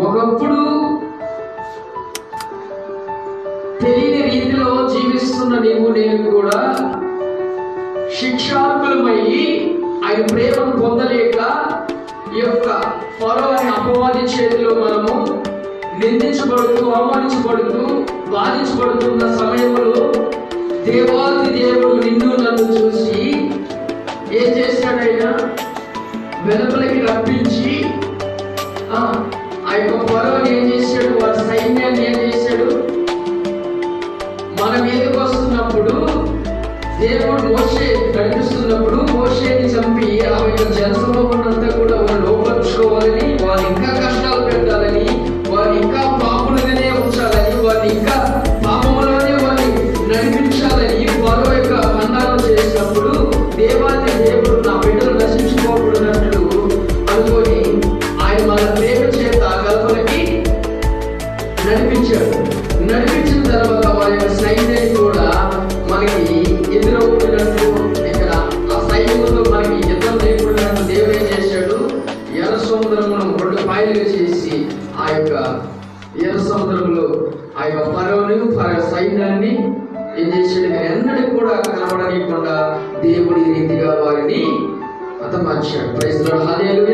ఒకప్పుడు తెలియని రీతిలో జీవిస్తున్న నీవు నేను కూడా శిక్షార్కులమై ఆయన ప్రేమను పొందలేక ఈ యొక్క ఫరో అనే అపవాది చేతిలో మనము నిందించబడుతూ అవమానించబడుతూ బాధించబడుతున్న సమయంలో దేవాది దేవుడు నిన్ను నన్ను చూసి ఏం చేశాడైనా వెలుపలికి రప్పించి ఆ యొక్క పొలం ఏం చేశాడు? వారి సైన్యాన్ని ఏం చేశాడు? మన మీదకి వస్తున్నప్పుడు దేవుడు మోసే కనిపిస్తున్నప్పుడు మోసేని చంపి ఆ యొక్క జనసమూహంతా కూడా వారు లోపరుచుకోవాలని వారు ఇంకా కష్టాలు పెట్టాలని వారు ఇంకా పాపులుగానే ఉంచాలని వారిని ఇంకా పాపములోనే వారిని నడిపించాలని వారు యొక్క అన్నారం చేసినప్పుడు దేవాది దేవుడు నా బిడ్డలు నశించుకోకూడనట్లు అనుకొని నడిపించాడు నడిపించిన తర్వాత వారి యొక్క సైన్యాన్ని కూడా మనకి ఎదురవుతున్నట్టు ఇక్కడ ఆ సైన్యంలో మనకి యుద్ధం లేకుండా దేవుడు ఏం చేశాడు? ఎర్ర సముద్రంలో రెండు పాయలుగా చేసి ఆ యొక్క ఎర్ర సముద్రంలో ఆ యొక్క పరవని పర సైన్యాన్ని ఏం చేశాడు? ఎన్నడికి కూడా కనబడనీయకుండా దేవుడి రీతిగా వారిని హతమార్చాడు. ప్రైజ్